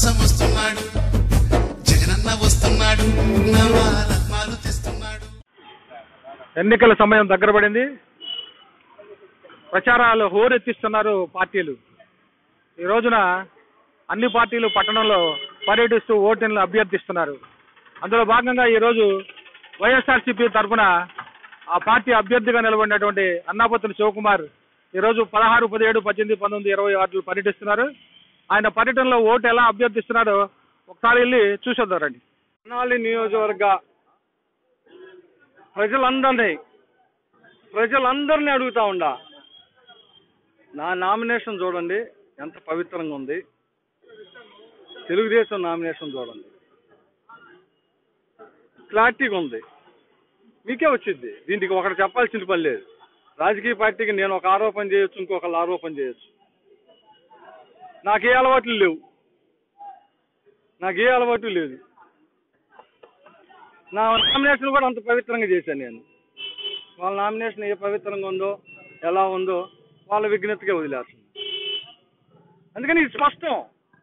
కోసం వస్తున్నాడు. జగనన్న వస్తున్నాడు. ఎన్నికల సమయం దగ్గర పడింది. ప్రచారాలు హోరెత్తిస్తున్నారు పార్టీలు. ఈ రోజున అన్ని పార్టీలు పట్టణంలో పర్యటిస్తూ ఓటింగ్లు అభ్యర్థిస్తున్నారు. అందులో భాగంగా ఈరోజు వైఎస్ఆర్సీపీ తరఫున ఆ పార్టీ అభ్యర్థిగా నిలబడినటువంటి అన్నాపత్రులు శివకుమార్ ఈరోజు పదహారు పదిహేడు పద్దెనిమిది పంతొమ్మిది ఇరవై వార్డులు పర్యటిస్తున్నారు. ఆయన పర్యటనలో ఓటు ఎలా అభ్యర్థిస్తున్నాడో ఒకసారి వెళ్ళి చూసేద్దారండి తెనాలి నియోజకవర్గ ప్రజలందరినీ ప్రజలందరినీ అడుగుతా ఉండా. నా నామినేషన్ చూడండి ఎంత పవిత్రంగా ఉంది. తెలుగుదేశం నామినేషన్ చూడండి. క్లారిటీగా ఉంది. మీకే వచ్చింది. దీనికి ఒకటి చెప్పాల్సిన పని లేదు. రాజకీయ పార్టీకి నేను ఒక ఆరోపణ చేయొచ్చు ఇంకొకళ్ళు ఆరోపణ చేయొచ్చు. నాకే అలవాట్లు లేవు. నాకే అలవాటు లేదు. నా నామినేషన్ కూడా అంత పవిత్రంగా చేశాను నేను. వాళ్ళ నామినేషన్ ఏ పవిత్రంగా ఉందో ఎలా ఉందో వాళ్ళ విఘ్నతగా వదిలేస్తుంది అందుకని ఇది స్పష్టం.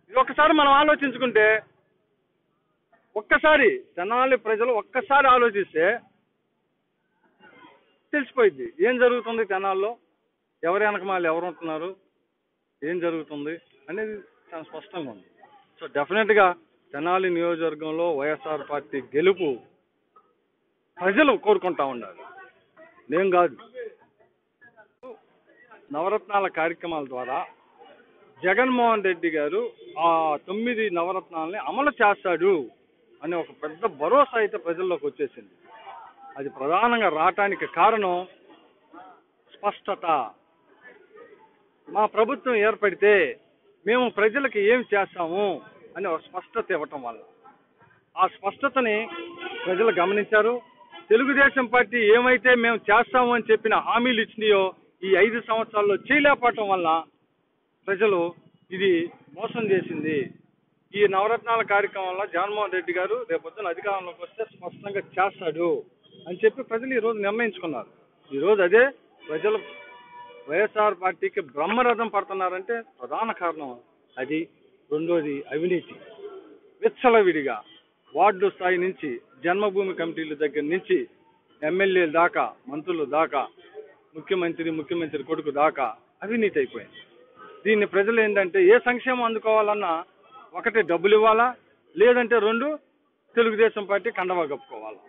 ఇది ఒక్కసారి మనం ఆలోచించుకుంటే ఒక్కసారి తెనాలి ప్రజలు ఒక్కసారి ఆలోచిస్తే తెలిసిపోయింది ఏం జరుగుతుంది తెనాల్లో? వెనక వాళ్ళు ఎవరు ఉంటున్నారు? ఏం జరుగుతుంది? అనేది చాలా స్పష్టంగా ఉంది. సో డెఫినెట్గా తెనాలి నియోజకవర్గంలో వైఎస్ఆర్ పార్టీ గెలుపు ప్రజలు కోరుకుంటా ఉండాలి. నేను కాదు. నవరత్నాల కార్యక్రమాల ద్వారా జగన్మోహన్ రెడ్డి గారు ఆ తొమ్మిది నవరత్నాలని అమలు చేస్తాడు అనే ఒక పెద్ద భరోసా అయితే ప్రజల్లోకి వచ్చేసింది. అది ప్రధానంగా రావటానికి కారణం స్పష్టత. మా ప్రభుత్వం ఏర్పడితే మేము ప్రజలకు ఏం చేస్తాము అని ఒక స్పష్టత ఇవ్వటం వల్ల. ఆ స్పష్టతని ప్రజలు గమనించారు. తెలుగుదేశం పార్టీ ఏమైతే మేము చేస్తాము అని చెప్పిన హామీలు ఇచ్చినాయో ఈ ఐదు సంవత్సరాల్లో చేయలేకపోవటం వల్ల ప్రజలు ఇది మోసం చేసింది. ఈ నవరత్నాల కార్యక్రమంలో జగన్మోహన్ రెడ్డి గారు రేపొద్దున అధికారంలోకి వస్తే స్పష్టంగా చేస్తాడు అని చెప్పి ప్రజలు ఈరోజు నిర్ణయించుకున్నారు. ఈరోజు అదే ప్రజలు వైఎస్ఆర్ పార్టీకి బ్రహ్మరథం పడుతున్నారంటే ప్రధాన కారణం అది రెండోది అవినీతి. విచ్చలవిడిగా వార్డు స్థాయి నుంచి జన్మభూమి కమిటీల దగ్గర నుంచి ఎమ్మెల్యేల దాకా మంత్రులు దాకా ముఖ్యమంత్రి ముఖ్యమంత్రి కొడుకు దాకా అవినీతి అయిపోయింది. దీన్ని ప్రజలు ఏంటంటే ఏ సంక్షేమం అందుకోవాలన్నా ఒకటి డబ్బులు ఇవ్వాలా? లేదంటే రెండు తెలుగుదేశం పార్టీ కండవా కప్పుకోవాలా?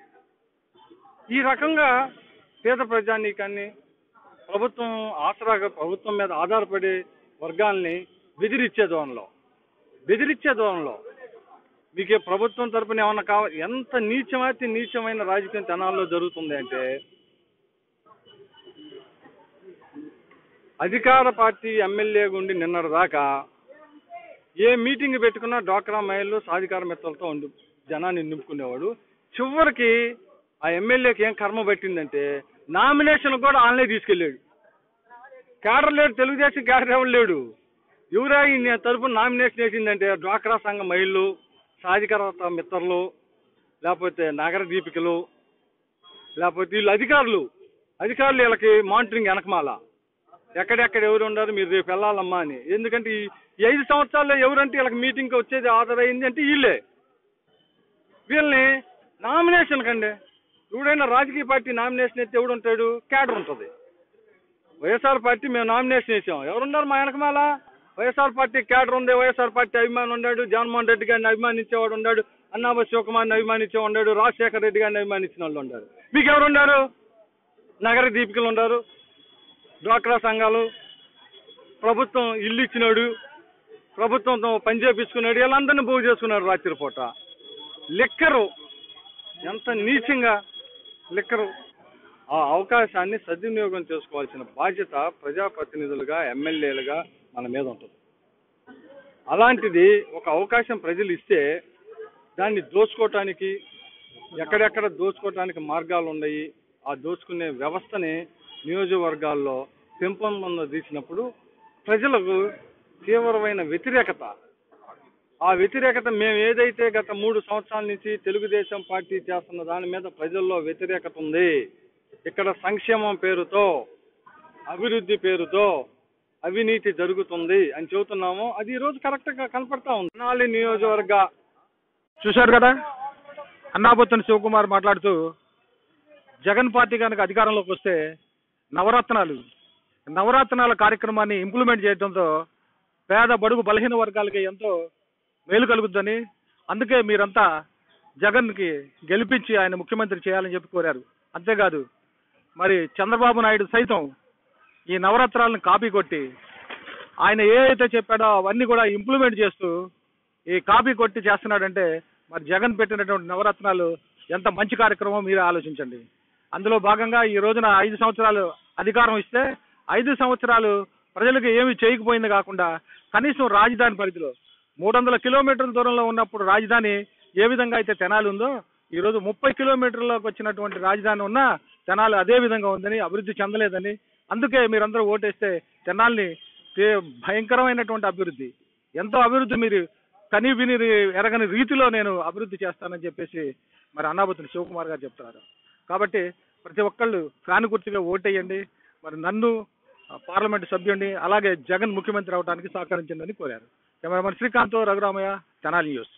ఈ రకంగా పేద ప్రజానీకాన్ని ప్రభుత్వం ఆసరాగా ప్రభుత్వం మీద ఆధారపడే వర్గాల్ని బెదిరించే ధోరణిలో. బెదిరించే ధోరణిలో. మీకు ప్రభుత్వం తరపున ఏమన్నా కావాలి ఎంత నీచమైతే నీచమైన రాజకీయం తెనాల్లో జరుగుతుంది అంటే అధికార పార్టీ ఎమ్మెల్యే గుండి నిన్నటి దాకా ఏ మీటింగ్ పెట్టుకున్నా డ్వాక్రా మహిళలు సాధికార మిత్రులతో ఉండి జనాన్ని నింపుకునేవాడు. చివరికి ఆ ఎమ్మెల్యేకి ఏం కర్మ పట్టిందంటే నామినేషన్ కూడా ఆన్లైన్ తీసుకెళ్ళాడు. కేడర్ లేడు తెలుగుదేశం కేడర్ ఎవరు లేడు. ఎవరా తరఫున తరపున నామినేషన్ వేసిందంటే డ్వాక్రా సంఘ మహిళలు సాధికారత మిత్రులు లేకపోతే నగర దీపికలు లేకపోతే వీళ్ళు అధికారులు. అధికారులు వీళ్ళకి మానిటరింగ్ వెనకమాల. ఎక్కడెక్కడ ఎవరు ఉండారు మీరు రేపు వెళ్ళాలమ్మా అని. ఎందుకంటే ఈ ఐదు సంవత్సరాల్లో ఎవరంటే వీళ్ళకి మీటింగ్కి వచ్చేది ఆర్డర్ అయింది అంటే వీళ్ళే. వీళ్ళని నామినేషన్ కండి. ఎవడైనా రాజకీయ పార్టీ నామినేషన్ అయితే ఎవడు ఉంటాడు? క్యాడర్ ఉంటుంది. వైఎస్ఆర్ పార్టీ మేము నామినేషన్ వేసాం. ఎవరున్నారు మా వెనకమాల వైఎస్ఆర్ పార్టీ క్యాడర్ ఉంది వైఎస్ఆర్ పార్టీ అభిమాని ఉన్నాడు. జగన్మోహన్ రెడ్డి గారిని అభిమానించేవాడు ఉన్నాడు. అన్నాబ శివకుమార్ని అభిమానించే ఉన్నాడు. రాజశేఖర రెడ్డి గారిని అభిమానించిన వాళ్ళు ఉన్నారు. మీకు ఎవరున్నారు నగర దీపికలు ఉన్నారు. డ్వాక్రా సంఘాలు. ప్రభుత్వం ఇల్లు ఇచ్చినాడు. ప్రభుత్వంతో పనిచేపించుకున్నాడు వీళ్ళందరినీ బాగు చేసుకున్నాడు రాత్రి పూట లిక్కరు ఎంత నీచంగా లిక్కర్ ఆ అవకాశాన్ని సద్వినియోగం చేసుకోవాల్సిన బాధ్యత ప్రజాప్రతినిధులుగా ఎమ్మెల్యేలుగా మన మీద ఉంటుంది. అలాంటిది ఒక అవకాశం ప్రజలు ఇస్తే దాన్ని దోచుకోవటానికి ఎక్కడెక్కడ దోచుకోవటానికి మార్గాలు ఉన్నాయి ఆ దోచుకునే వ్యవస్థని నియోజకవర్గాల్లో పెంపొందీసినప్పుడు ప్రజలకు తీవ్రమైన వ్యతిరేకత ఆ వ్యతిరేకత మేము ఏదైతే గత మూడు సంవత్సరాల నుంచి తెలుగుదేశం పార్టీ చేస్తున్న దాని మీద ప్రజల్లో వ్యతిరేకత ఉంది ఇక్కడ సంక్షేమం పేరుతో అభివృద్ధి పేరుతో అవినీతి జరుగుతుంది అని చెబుతున్నాము. అది ఈ రోజు కరెక్ట్గా కనపడతా ఉంది. తెనాలి నియోజకవర్గ చూశారు కదా? అన్నాబొత్తుని శివకుమార్ మాట్లాడుతూ జగన్ పార్టీ కనుక అధికారంలోకి వస్తే నవరత్నాలు నవరత్నాల కార్యక్రమాన్ని ఇంప్లిమెంట్ చేయడంతో పేద బడుగు బలహీన వర్గాలకి ఎంతో మేలు కలుగుతుందని అందుకే మీరంతా జగన్కి గెలిపించి ఆయన ముఖ్యమంత్రి చేయాలని చెప్పి కోరారు. అంతేకాదు మరి చంద్రబాబు నాయుడు సైతం ఈ నవరత్నాలను కాపీ కొట్టి ఆయన ఏదైతే చెప్పాడో అవన్నీ కూడా ఇంప్లిమెంట్ చేస్తూ ఈ కాపీ కొట్టి చేస్తున్నాడంటే మరి జగన్ పెట్టినటువంటి నవరత్నాలు ఎంత మంచి కార్యక్రమం మీరు ఆలోచించండి. అందులో భాగంగా ఈ రోజున ఐదు సంవత్సరాలు అధికారం ఇస్తే ఐదు సంవత్సరాలు ప్రజలకు ఏమి చేయకపోయింది కాకుండా కనీసం రాజధాని పరిధిలో మూడు వందల కిలోమీటర్ల దూరంలో ఉన్నప్పుడు రాజధాని ఏ విధంగా అయితే తెనాలి ఉందో ఈ రోజు ముప్పై కిలోమీటర్లకు వచ్చినటువంటి రాజధాని ఉన్న తెనాలి అదే విధంగా ఉందని అభివృద్ధి చెందలేదని. అందుకే మీరందరూ ఓటేస్తే తెనాలిని భయంకరమైనటువంటి అభివృద్ధి. ఎంతో అభివృద్ధి మీరు కని విని ఎరగని రీతిలో నేను అభివృద్ధి చేస్తానని చెప్పేసి మరి అన్నాబతుని శివకుమార్ గారు చెప్తున్నారు. కాబట్టి ప్రతి ఒక్కళ్ళు ఫ్యాన్ ఓటేయండి. మరి నన్ను పార్లమెంటు సభ్యుడిని అలాగే జగన్ ముఖ్యమంత్రి అవడానికి సహకరించిందని కోరారు. Ya me lo manifesté, cantor. La gran mayor, Canal News.